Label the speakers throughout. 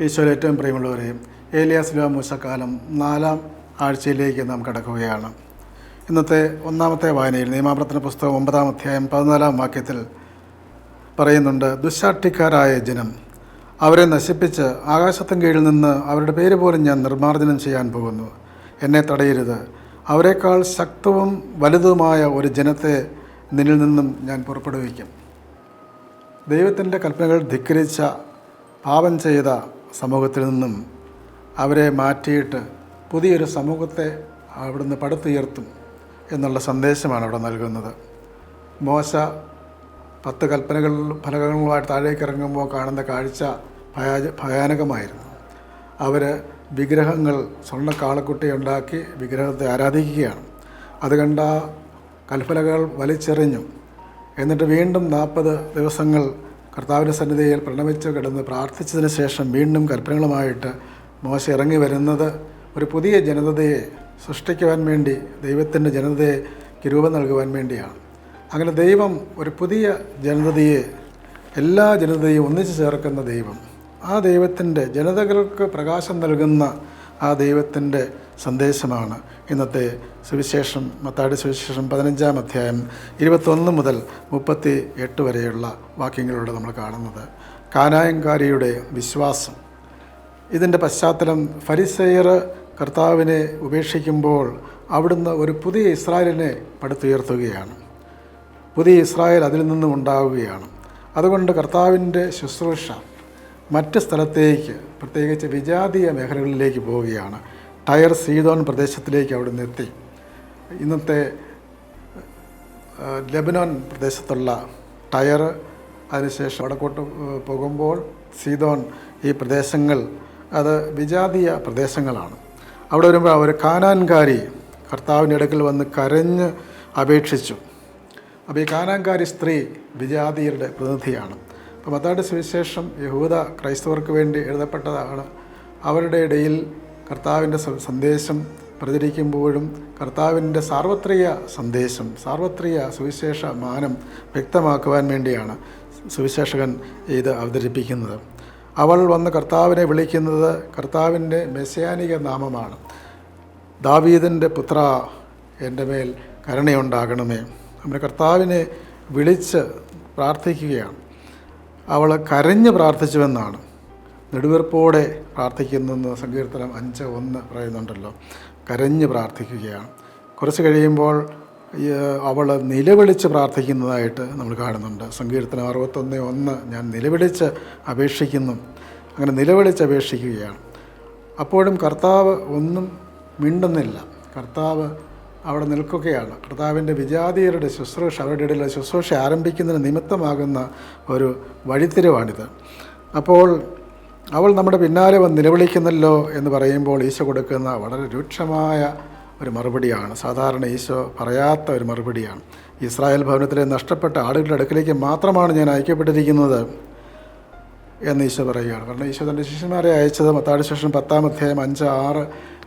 Speaker 1: ഈശോയിൽ ഏറ്റവും പ്രിയമുള്ളവരെയും ഏലിയാസ് മൂശക്കാലം നാലാം ആഴ്ചയിലേക്ക് നാം കടക്കുകയാണ്. ഇന്നത്തെ ഒന്നാമത്തെ വായനയിൽ നിയമാവർത്തന പുസ്തകം ഒമ്പതാം അധ്യായം പതിനാലാം വാക്യത്തിൽ പറയുന്നുണ്ട് ദുശാഠ്യക്കാരായ ജനം അവരെ നശിപ്പിച്ച് ആകാശത്തിൻ കീഴിൽ നിന്ന് അവരുടെ പേര് പോലും ഞാൻ നിർമ്മാർജനം ചെയ്യാൻ പോകുന്നു. എന്നെ തടയരുത്. അവരെക്കാൾ ശക്തവും വലുതുമായ ഒരു ജനത്തെ നിന്നിൽ നിന്നും ഞാൻ പുറപ്പെടുവിക്കും. ദൈവത്തിന്റെ കൽപ്പനകൾ ധിക്കരിച്ച പാപം ചെയ്ത സമൂഹത്തിൽ നിന്നും അവരെ മാറ്റിയിട്ട് പുതിയൊരു സമൂഹത്തെ അവിടുന്ന് പടുത്തുയർത്തും എന്നുള്ള സന്ദേശമാണ് അവിടെ നൽകുന്നത്. മോശ പത്ത് കൽപ്പനകൾ ഫലകങ്ങളുമായിട്ട് താഴേക്ക് ഇറങ്ങുമ്പോൾ കാണുന്ന കാഴ്ച ഭയാ ഭയാനകമായിരുന്നു. അവർ വിഗ്രഹങ്ങൾ സ്വർണ കാളക്കുട്ടി ഉണ്ടാക്കി വിഗ്രഹത്തെ ആരാധിക്കുകയാണ്. അത് കണ്ട കൽഫലകൾ വലിച്ചെറിഞ്ഞു. എന്നിട്ട് വീണ്ടും നാൽപ്പത് ദിവസങ്ങൾ കർത്താവിന്റെ സന്നിധിയിൽ പ്രണമിച്ച് കിടന്ന് പ്രാർത്ഥിച്ചതിന് ശേഷം വീണ്ടും കൽപ്പനകളുമായിട്ട് മോശ ഇറങ്ങി വരുന്നത് ഒരു പുതിയ ജനതയെ സൃഷ്ടിക്കുവാൻ വേണ്ടി ദൈവത്തിന്റെ ജനതയെ രൂപം നൽകുവാൻ വേണ്ടിയാണ്. അങ്ങനെ ദൈവം ഒരു പുതിയ ജനതയെ എല്ലാ ജനതയും ഒന്നിച്ചു ചേർക്കുന്ന ദൈവം. ആ ദൈവത്തിന്റെ ജനതകൾക്ക് പ്രകാശം നൽകുന്ന ആ ദൈവത്തിന്റെ സന്ദേശമാണ്. ഇന്നത്തെ സുവിശേഷം മത്താടി സുവിശേഷം പതിനഞ്ചാം അധ്യായം ഇരുപത്തൊന്ന് മുതൽ മുപ്പത്തി എട്ട് വരെയുള്ള വാക്യങ്ങളിലൂടെ നമ്മൾ കാണുന്നത്. കാനായങ്കാരിയുടെ വിശ്വാസം. ഇതിന്റെ പശ്ചാത്തലം ഫരിസെയർ കർത്താവിനെ ഉപേക്ഷിക്കുമ്പോൾ അവിടുന്ന് ഒരു പുതിയ ഇസ്രായേലിനെ പടുത്തുയർത്തുകയാണ്. പുതിയ ഇസ്രായേൽ അതിൽ നിന്നും ഉണ്ടാവുകയാണ്. അതുകൊണ്ട് കർത്താവിന്റെ ശുശ്രൂഷ മറ്റ് സ്ഥലത്തേക്ക് പ്രത്യേകിച്ച് വിജാതീയ മേഖലകളിലേക്ക് പോവുകയാണ്. ടയർ സീതോൺ പ്രദേശത്തിലേക്ക് അവിടെ എത്തി. ഇന്നത്തെ ലെബനോൻ പ്രദേശത്തുള്ള ടയർ അതിനുശേഷം വടക്കോട്ട് പോകുമ്പോൾ സീതോൺ ഈ പ്രദേശങ്ങൾ അത് വിജാതീയ പ്രദേശങ്ങളാണ്. അവിടെ വരുമ്പോൾ അവർ കാനാൻകാരി കർത്താവിന്റെ അടുക്കൽ വന്ന് കരഞ്ഞ് അപേക്ഷിച്ചു. അപ്പോൾ ഈ കാനാൻകാരി സ്ത്രീ വിജാതീയരുടെ പ്രതിനിധിയാണ്. മത്താടി സുവിശേഷം. യഹൂദ ക്രൈസ്തവർക്ക് വേണ്ടി എഴുതപ്പെട്ടതാണ്. അവരുടെ ഇടയിൽ കർത്താവിന്റെ സന്ദേശം പ്രചരിക്കുമ്പോഴും കർത്താവിന്റെ സാർവത്രിക സന്ദേശം സാർവത്രിക സുവിശേഷ മാനം വ്യക്തമാക്കുവാൻ വേണ്ടിയാണ് സുവിശേഷകൻ ഇത് അവതരിപ്പിക്കുന്നത്. അവൾ വന്ന് കർത്താവിനെ വിളിക്കുന്നത് കർത്താവിന്റെ മെസ്സിയാനിക നാമമാണ്. ദാവീദിന്റെ പുത്ര എന്റെ മേൽ കരുണയുണ്ടാകണമേ. നമ്മുടെ കർത്താവിനെ വിളിച്ച് പ്രാർത്ഥിക്കുകയാണ്. അവൾ കരഞ്ഞ് പ്രാർത്ഥിച്ചുവെന്നാണ്. നെടുവീർപ്പോടെ പ്രാർത്ഥിക്കുന്നെന്ന് സങ്കീർത്തനം അഞ്ച് ഒന്ന് പറയുന്നുണ്ടല്ലോ. കരഞ്ഞ് പ്രാർത്ഥിക്കുകയാണ്. കുറച്ച് കഴിയുമ്പോൾ അവൾ നിലവിളിച്ച് പ്രാർത്ഥിക്കുന്നതായിട്ട് നമ്മൾ കാണുന്നുണ്ട്. സങ്കീർത്തനം അറുപത്തൊന്ന് ഒന്ന് ഞാൻ നിലവിളിച്ച് അപേക്ഷിക്കുന്നു. അങ്ങനെ നിലവിളിച്ച് അപേക്ഷിക്കുകയാണ്. അപ്പോഴും കർത്താവ് ഒന്നും മിണ്ടുന്നില്ല. കർത്താവ് അവിടെ നിൽക്കുകയാണ്. കർത്താവിന്റെ വിജാതീയരുടെ ശുശ്രൂഷ അവരുടെ ഇടയിലെ ശുശ്രൂഷ ആരംഭിക്കുന്നതിന് നിമിത്തമാകുന്ന ഒരു വഴിത്തിരിവാണിത്. അപ്പോൾ അവൾ നമ്മുടെ പിന്നാലെ വന്ന് നിലവിളിക്കുന്നല്ലോ എന്ന് പറയുമ്പോൾ ഈശോ കൊടുക്കുന്ന വളരെ രൂക്ഷമായ ഒരു മറുപടിയാണ്. സാധാരണ ഈശോ പറയാത്ത ഒരു മറുപടിയാണ്. ഇസ്രായേൽ ഭവനത്തിലെ നഷ്ടപ്പെട്ട ആളുകളുടെ അടുക്കിലേക്ക് മാത്രമാണ് ഞാൻ അയക്കപ്പെട്ടിരിക്കുന്നത് എന്ന് ഈശോ പറയുകയാണ്. കാരണം ഈശോ തന്റെ ശിഷ്യന്മാരെ അയച്ചത് മത്താടി ശേഷം പത്താം അധ്യായം അഞ്ച് ആറ്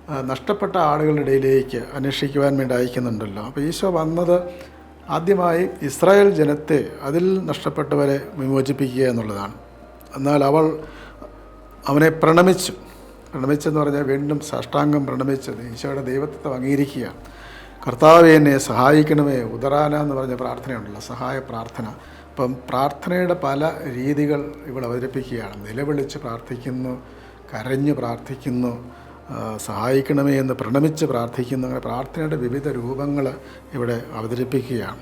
Speaker 1: നഷ്ടപ്പെട്ട ആളുകളുടെ ഇടയിലേക്ക് അന്വേഷിക്കുവാൻ വേണ്ടി അയക്കുന്നുണ്ടല്ലോ. അപ്പോൾ ഈശോ വന്നത് ആദ്യമായി ഇസ്രായേൽ ജനത്തെ അതിൽ നഷ്ടപ്പെട്ടവരെ വിമോചിപ്പിക്കുക എന്നുള്ളതാണ്. എന്നാൽ അവൾ അവനെ പ്രണമിച്ചു. പ്രണമിച്ചെന്ന് പറഞ്ഞാൽ വീണ്ടും സാഷ്ടാംഗം പ്രണമിച്ചത്. ഈശോയുടെ ദൈവത്വം അംഗീകരിക്കുക. കർത്താവെ എന്നെ സഹായിക്കണമേ ഉദറാന എന്ന് പറഞ്ഞ പ്രാർത്ഥനയുണ്ടല്ലോ സഹായ പ്രാർത്ഥന. അപ്പം പ്രാർത്ഥനയുടെ പല രീതികൾ ഇവിടെ അവതരിപ്പിക്കുകയാണ്. നിലവിളിച്ച് പ്രാർത്ഥിക്കുന്നു കരഞ്ഞു പ്രാർത്ഥിക്കുന്നു സഹായിക്കണമേ എന്ന് പ്രണമിച്ച് പ്രാർത്ഥിക്കുന്ന. പ്രാർത്ഥനയുടെ വിവിധ രൂപങ്ങൾ ഇവിടെ അവതരിപ്പിക്കുകയാണ്.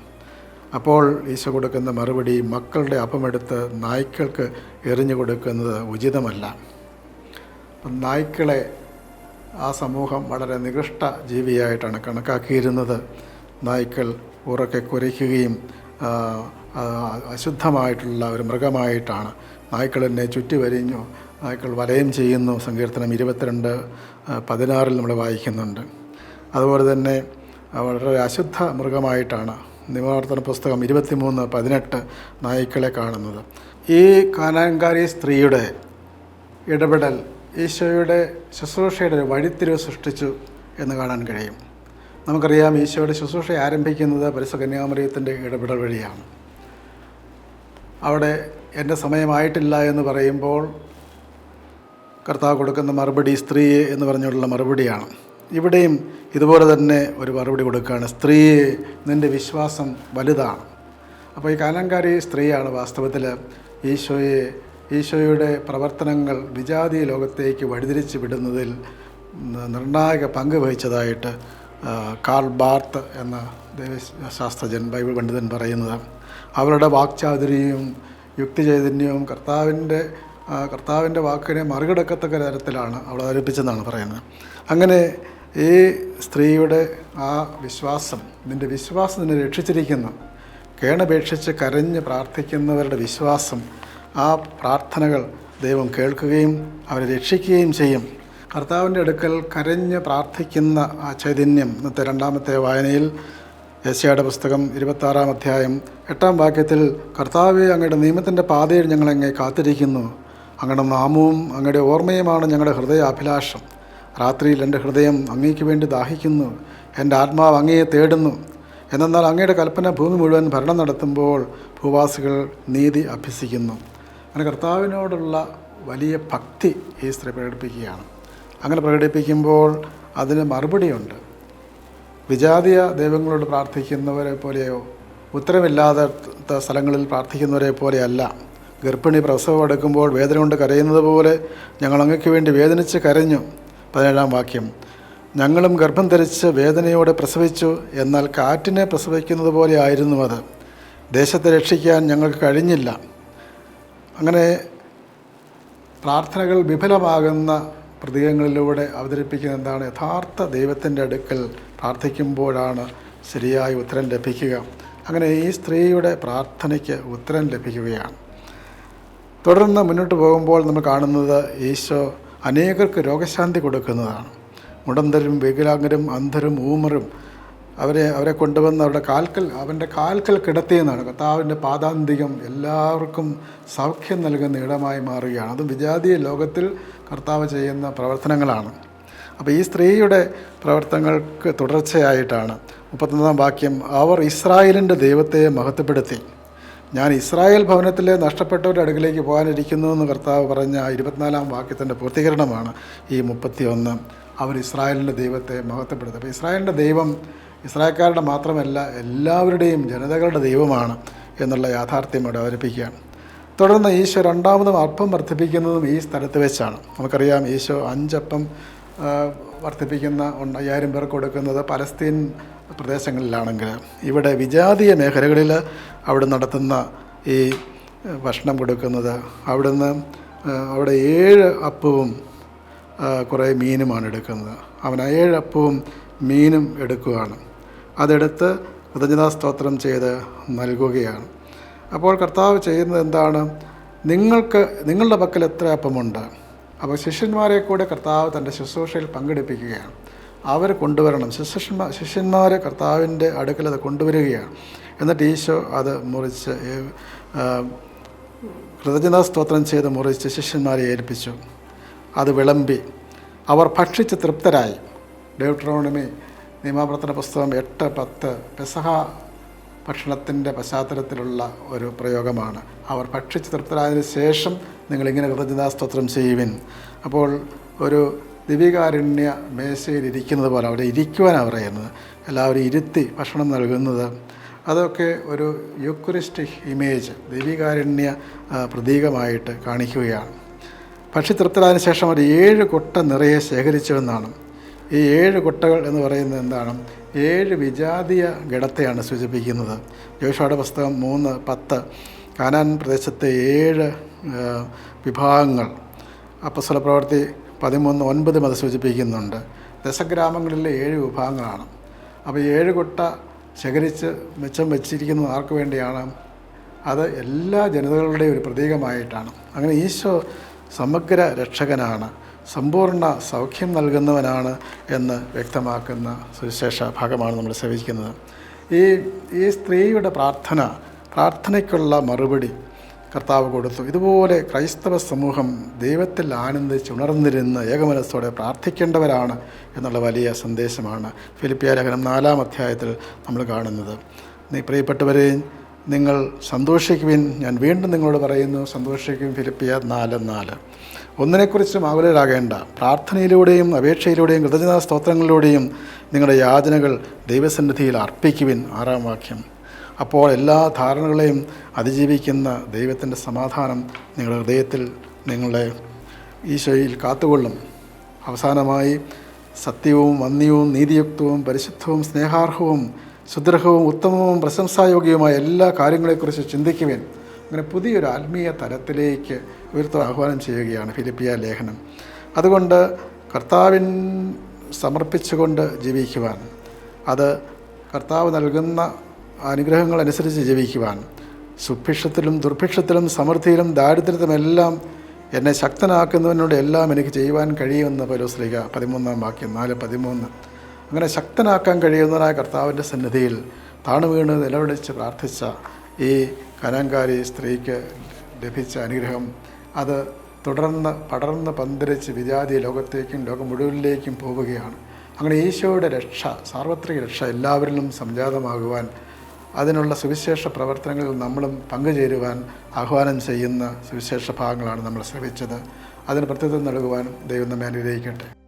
Speaker 1: അപ്പോൾ ഈശോ കൊടുക്കുന്ന മറുപടി മക്കളുടെ അപ്പമെടുത്ത് നായ്ക്കൾക്ക് എറിഞ്ഞു കൊടുക്കുന്നത് ഉചിതമല്ല. നായ്ക്കളെ ആ സമൂഹം വളരെ നികൃഷ്ട ജീവിയായിട്ടാണ് കണക്കാക്കിയിരുന്നത്. നായ്ക്കൾ ഉറക്കെ കുരയ്ക്കുകയും അശുദ്ധമായിട്ടുള്ള ഒരു മൃഗമായിട്ടാണ് നായ്ക്കൾ എന്നെ ചുറ്റി വരിഞ്ഞു നായ്ക്കൾ വലയം ചെയ്യുന്നു. സങ്കീർത്തനം ഇരുപത്തിരണ്ട് പതിനാറിൽ നമ്മൾ വായിക്കുന്നുണ്ട്. അതുപോലെ തന്നെ വളരെ അശുദ്ധ മൃഗമായിട്ടാണ് നിവർത്തന പുസ്തകം ഇരുപത്തിമൂന്ന് പതിനെട്ട് നായ്ക്കളെ കാണുന്നത്. ഈ കാനാങ്കാരി സ്ത്രീയുടെ ഇടപെടൽ ഈശോയുടെ ശുശ്രൂഷയുടെ ഒരു വഴിത്തിരിവ് സൃഷ്ടിച്ചു എന്ന് കാണാൻ കഴിയും. നമുക്കറിയാം ഈശോയുടെ ശുശ്രൂഷ ആരംഭിക്കുന്നത് പരിസകന്യാമറിയത്തിന്റെ കന്യാമറിയത്തിന്റെ ഇടപെടൽ വഴിയാണ്. അവിടെ എന്റെ സമയമായിട്ടില്ല എന്ന് പറയുമ്പോൾ കർത്താവ് കൊടുക്കുന്ന മറുപടി സ്ത്രീയെ എന്ന് പറഞ്ഞുള്ള മറുപടിയാണ്. ഇവിടെയും ഇതുപോലെ തന്നെ ഒരു മറുപടി കൊടുക്കുകയാണ്. സ്ത്രീയെ നിന്റെ വിശ്വാസം വലുതാണ്. അപ്പോൾ ഈ കാലങ്കാരി സ്ത്രീയാണ് വാസ്തവത്തിൽ ഈശോയെ ഈശോയുടെ പ്രവർത്തനങ്ങൾ വിജാതീയ ലോകത്തേക്ക് വഴിതിരിച്ച് വിടുന്നതിൽ നിർണായക പങ്ക് വഹിച്ചതായിട്ട് കാൾ ബാർത്ത് എന്ന ദൈവശാസ്ത്രജ്ഞൻ ബൈബിൾ പണ്ഡിതൻ പറയുന്നത് അവരുടെ വാക്ചാതുരിയും യുക്തിചൈതന്യവും കർത്താവിന്റെ കർത്താവിന്റെ വാക്കിനെ മറികടക്കത്തക്ക തരത്തിലാണ് അവൾ അവതരിപ്പിച്ചെന്നാണ് പറയുന്നത്. അങ്ങനെ ഈ സ്ത്രീയുടെ ആ വിശ്വാസം നിന്റെ വിശ്വാസം നിന്നെ രക്ഷിച്ചിരിക്കുന്നു. കേണപേക്ഷിച്ച് കരഞ്ഞ് പ്രാർത്ഥിക്കുന്നവരുടെ വിശ്വാസം ആ പ്രാർത്ഥനകൾ ദൈവം കേൾക്കുകയും അവരെ രക്ഷിക്കുകയും ചെയ്യും. കർത്താവിന്റെ അടുക്കൽ കരഞ്ഞ് പ്രാർത്ഥിക്കുന്ന ആ ചൈതന്യം ഇന്നത്തെ രണ്ടാമത്തെ വായനയിൽ യശയുടെ പുസ്തകം ഇരുപത്താറാം അധ്യായം എട്ടാം വാക്യത്തിൽ കർത്താവെ അങ്ങയുടെ നിയമത്തിന്റെ പാതയിൽ ഞങ്ങളെങ്ങനെ കാത്തിരിക്കുന്നു. അങ്ങയുടെ നാമവും അങ്ങയുടെ ഓർമ്മയുമാണ് ഞങ്ങളുടെ ഹൃദയ അഭിലാഷം രാത്രിയിൽ എന്റെ ഹൃദയം അങ്ങേക്ക് വേണ്ടി ദാഹിക്കുന്നു. എന്റെ ആത്മാവ് അങ്ങയെ തേടുന്നു. എന്നാൽ അങ്ങയുടെ കൽപ്പന ഭൂമി മുഴുവൻ ഭരണം നടത്തുമ്പോൾ ഭൂവാസികൾ നീതി അഭ്യസിക്കുന്നു. അങ്ങനെ കർത്താവിനോടുള്ള വലിയ ഭക്തി ഈ സ്ത്രീ പ്രകടിപ്പിക്കുകയാണ്. അങ്ങനെ പ്രകടിപ്പിക്കുമ്പോൾ അതിന് മറുപടിയുണ്ട്. വിജാതീയ ദൈവങ്ങളോട് പ്രാർത്ഥിക്കുന്നവരെ പോലെയോ ഉത്തരമില്ലാത്ത സ്ഥലങ്ങളിൽ പ്രാർത്ഥിക്കുന്നവരെ പോലെയല്ല. ഗർഭിണി പ്രസവം എടുക്കുമ്പോൾ വേദന കൊണ്ട് കരയുന്നത് പോലെ ഞങ്ങൾ അങ്ങയ്ക്ക് വേണ്ടി വേദനിച്ച് കരഞ്ഞു. പതിനേഴാം വാക്യം. ഞങ്ങളും ഗർഭം ധരിച്ച് വേദനയോടെ പ്രസവിച്ചു എന്നാൽ കാറ്റിനെ പ്രസവിക്കുന്നത് പോലെ ആയിരുന്നു അത്. ദേശത്തെ രക്ഷിക്കാൻ ഞങ്ങൾക്ക് കഴിഞ്ഞില്ല. അങ്ങനെ പ്രാർത്ഥനകൾ വിഫലമാകുന്ന പ്രതീകങ്ങളിലൂടെ അവതരിപ്പിക്കുന്ന എന്താണ്? യഥാർത്ഥ ദൈവത്തിന്റെ അടുക്കൽ പ്രാർത്ഥിക്കുമ്പോഴാണ് ശരിയായ ഉത്തരം ലഭിക്കുക. അങ്ങനെ ഈ സ്ത്രീയുടെ പ്രാർത്ഥനയ്ക്ക് ഉത്തരം ലഭിക്കുകയാണ്. തുടർന്ന് മുന്നോട്ട് പോകുമ്പോൾ നമ്മൾ കാണുന്നത് ഈശോ അനേകർക്ക് രോഗശാന്തി കൊടുക്കുന്നതാണ്. മുടന്തരും വികലാംഗരും അന്ധരും ഊമറും അവരെ അവരെ കൊണ്ടുവന്ന് അവരുടെ കാൽക്കൽ അവന്റെ കാൽക്കൽ കിടത്തിയെന്നാണ്. കർത്താവിന്റെ പാദാന്തികം എല്ലാവർക്കും സൗഖ്യം നൽകുന്ന ഇടമായി മാറുകയാണ്. അതും വിജാതീയ ലോകത്തിൽ കർത്താവ് ചെയ്യുന്ന പ്രവർത്തനങ്ങളാണ്. അപ്പോൾ ഈ സ്ത്രീയുടെ പ്രവർത്തനങ്ങൾക്ക് തുടർച്ചയായിട്ടാണ്. മുപ്പത്തൊന്നാം വാക്യം അവർ ഇസ്രായേലിന്റെ ദൈവത്തെ മഹത്വപ്പെടുത്തി. ഞാൻ ഇസ്രായേൽ ഭവനത്തിലെ നഷ്ടപ്പെട്ടവരുടെ അടുക്കിലേക്ക് പോകാനിരിക്കുന്നു എന്ന് കർത്താവ് പറഞ്ഞ ഇരുപത്തിനാലാം വാക്യത്തിന്റെ പൂർത്തീകരണമാണ് ഈ മുപ്പത്തി ഒന്ന് അവർ ഇസ്രായേലിന്റെ ദൈവത്തെ മഹത്വപ്പെടുത്തുക അപ്പോൾ ഇസ്രായേലിന്റെ ദൈവം ഇസ്രായേൽക്കാരുടെ മാത്രമല്ല എല്ലാവരുടെയും ജനതകളുടെ ദൈവമാണ് എന്നുള്ള യാഥാർത്ഥ്യം ഇവിടെ അവതരിപ്പിക്കുകയാണ്. തുടർന്ന് ഈശോ രണ്ടാമതും അപ്പം വർദ്ധിപ്പിക്കുന്നതും ഈ സ്ഥലത്ത് വെച്ചാണ്. നമുക്കറിയാം ഈശോ അഞ്ചപ്പം വർദ്ധിപ്പിക്കുന്ന അയ്യായിരം പേർക്ക് കൊടുക്കുന്നത് പലസ്തീൻ പ്രദേശങ്ങളിലാണെങ്കിൽ ഇവിടെ വിജാതീയ മേഖലകളിൽ അവിടെ നടത്തുന്ന ഈ ഭക്ഷണം കൊടുക്കുന്നത് അവിടുന്ന് അവിടെ ഏഴ് അപ്പവും കുറേ മീനുമാണ് എടുക്കുന്നത്. അവൻ ഏഴ് അപ്പവും മീനും എടുക്കുകയാണ്. അതെടുത്ത് കൃതജ്ഞതാ സ്തോത്രം ചെയ്ത് നൽകുകയാണ്. അപ്പോൾ കർത്താവ് ചെയ്യുന്നത് എന്താണ്? നിങ്ങൾക്ക് നിങ്ങളുടെ പക്കൽ എത്ര അപ്പമുണ്ട്? അപ്പോൾ ശിഷ്യന്മാരെ കൂടെ കർത്താവ് തന്റെ ശുശ്രൂഷയിൽ പങ്കെടുപ്പിക്കുകയാണ്. അവർ കൊണ്ടുവരണം. ശിഷ്യന്മാർ ശിഷ്യന്മാരെ കർത്താവിന്റെ അടുക്കൽ അത് കൊണ്ടുവരികയാണ്. എന്നിട്ട് ഈശോ അത് മുറിച്ച് കൃതജ്ഞതാ സ്തോത്രം ചെയ്ത് മുറിച്ച് ശിഷ്യന്മാരെ ഏൽപ്പിച്ചു. അത് വിളമ്പി. അവർ ഭക്ഷിച്ച് തൃപ്തരായി. ഡെവട്രോണമി നിയമാവർത്തന പുസ്തകം എട്ട് പത്ത് പെസഹ ഭക്ഷണത്തിന്റെ പശ്ചാത്തലത്തിലുള്ള ഒരു പ്രയോഗമാണ്. അവർ ഭക്ഷിച്ച് തൃപ്തരായതിനു ശേഷം നിങ്ങളിങ്ങനെ കൃതജ്ഞതാസ്തോത്രം ചെയ്യുവിൻ. അപ്പോൾ ഒരു ദിവികാരുണ്യ മേശയിൽ ഇരിക്കുന്നത് പോലെ അവിടെ ഇരിക്കുവാനാണ് പറയുന്നത്. എല്ലാവരും ഇരുത്തി ഭക്ഷണം നൽകുന്നത്. അതൊക്കെ ഒരു യുക്രിസ്റ്റിക് ഇമേജ് ദിവ്യകാരുണ്യ പ്രതീകമായിട്ട് കാണിക്കുകയാണ്. പക്ഷി തൃപ്തരായതിനു ശേഷം ഒരു ഏഴ് കൊട്ട നിറയെ ശേഖരിച്ചുവെന്നാണ് ഈ ഏഴ് കൊട്ടകൾ എന്ന് പറയുന്നത് എന്താണ്? ഏഴ് വിജാതീയ ഗണത്തെയാണ് സൂചിപ്പിക്കുന്നത്. ജോഷയുടെ പുസ്തകം മൂന്ന് പത്ത് കാനാൻ പ്രദേശത്തെ ഏഴ് വിഭാഗങ്ങൾ. അപ്പസ്വല പ്രവൃത്തി പതിമൂന്ന് ഒൻപത് അത് സൂചിപ്പിക്കുന്നുണ്ട് ദശഗ്രാമങ്ങളിലെ ഏഴ് വിഭാഗങ്ങളാണ്. അപ്പോൾ ഏഴ് കൊട്ട ശേഖരിച്ച് മിച്ചം വെച്ചിരിക്കുന്ന ആർക്ക് വേണ്ടിയാണ്? അത് എല്ലാ ജനതകളുടെയും ഒരു പ്രതീകമായിട്ടാണ്. അങ്ങനെ ഈശോ സമഗ്ര രക്ഷകനാണ് സമ്പൂർണ സൗഖ്യം നൽകുന്നവനാണ് എന്ന് വ്യക്തമാക്കുന്ന സുവിശേഷ ഭാഗമാണ് നമ്മൾ സേവിക്കുന്നത്. ഈ ഈ സ്ത്രീയുടെ പ്രാർത്ഥന പ്രാർത്ഥനയ്ക്കുള്ള മറുപടി കർത്താവ് കൊടുത്തു. ഇതുപോലെ ക്രൈസ്തവ സമൂഹം ദൈവത്തിൽ ആനന്ദിച്ച് ഉണർന്നിരുന്ന് ഏകമനസ്സോടെ പ്രാർത്ഥിക്കേണ്ടവരാണ് എന്നുള്ള വലിയ സന്ദേശമാണ് ഫിലിപ്പിയ ലേഖനം നാലാം അധ്യായത്തിൽ നമ്മൾ കാണുന്നത്. നീ പ്രിയപ്പെട്ടവരെ നിങ്ങൾ സന്തോഷിക്കുവിൻ. ഞാൻ വീണ്ടും നിങ്ങളോട് പറയുന്നു സന്തോഷിക്കും ഫിലിപ്പിയ നാല് നാല്. ഒന്നിനെക്കുറിച്ചും ആകുലരാകേണ്ട പ്രാർത്ഥനയിലൂടെയും അപേക്ഷയിലൂടെയും കൃതജ്ഞതാ സ്തോത്രങ്ങളിലൂടെയും നിങ്ങളുടെ യാചനകൾ ദൈവസന്നിധിയിൽ അർപ്പിക്കുവിൻ. ആറാം വാക്യം. അപ്പോൾ എല്ലാ ധാരണകളെയും അതിജീവിക്കുന്ന ദൈവത്തിന്റെ സമാധാനം നിങ്ങളുടെ ഹൃദയത്തിൽ നിങ്ങളെ ഈശോയിൽ കാത്തുകൊള്ളും. അവസാനമായി സത്യവും വന്യവും നീതിയുക്തവും പരിശുദ്ധവും സ്നേഹാർഹവും സുദൃഢവും ഉത്തമവും പ്രശംസായോഗ്യവുമായ എല്ലാ കാര്യങ്ങളെക്കുറിച്ച് ചിന്തിക്കുവാൻ. അങ്ങനെ പുതിയൊരു ആത്മീയ തലത്തിലേക്ക് ഉയർത്ത ആഹ്വാനം ചെയ്യുകയാണ് ഫിലിപ്പിയ ലേഖനം. അതുകൊണ്ട് കർത്താവിൻ സമർപ്പിച്ചുകൊണ്ട് ജീവിക്കുവാൻ. അത് കർത്താവ് നൽകുന്ന അനുഗ്രഹങ്ങൾ അനുസരിച്ച് ജീവിക്കുവാൻ. സുഭിക്ഷത്തിലും ദുർഭിക്ഷത്തിലും സമൃദ്ധിയിലും ദാരിദ്ര്യത്തിലുമെല്ലാം എന്നെ ശക്തനാക്കുന്നതിനോട് എല്ലാം എനിക്ക് ചെയ്യുവാൻ കഴിയുമെന്ന് പൗലോസ്ലിക പതിമൂന്നാം വാക്യം നാല് പതിമൂന്ന്. അങ്ങനെ ശക്തനാക്കാൻ കഴിയുന്നതിനായ കർത്താവിന്റെ സന്നിധിയിൽ താണു വീണ് നിലവിളിച്ച് പ്രാർത്ഥിച്ച ഈ കനാങ്കാരി സ്ത്രീക്ക് ലഭിച്ച അനുഗ്രഹം. അത് തുടർന്ന് പടർന്ന് പന്തിരിച്ച് വിജാതി ലോകത്തേക്കും ലോകം മുഴുവനിലേക്കും പോവുകയാണ്. അങ്ങനെ ഈശോയുടെ രക്ഷ സാർവത്രിക രക്ഷ എല്ലാവരിലും സംജാതമാകുവാൻ അതിനുള്ള സുവിശേഷ പ്രവർത്തനങ്ങളിൽ നമ്മളും പങ്കുചേരുവാൻ ആഹ്വാനം ചെയ്യുന്ന സുവിശേഷ ഭാഗങ്ങളാണ് നമ്മൾ ശ്രമിച്ചത്. അതിന് പ്രത്യേകത നൽകുവാൻ ദൈവം നമ്മെ അനുഗ്രഹിക്കട്ടെ.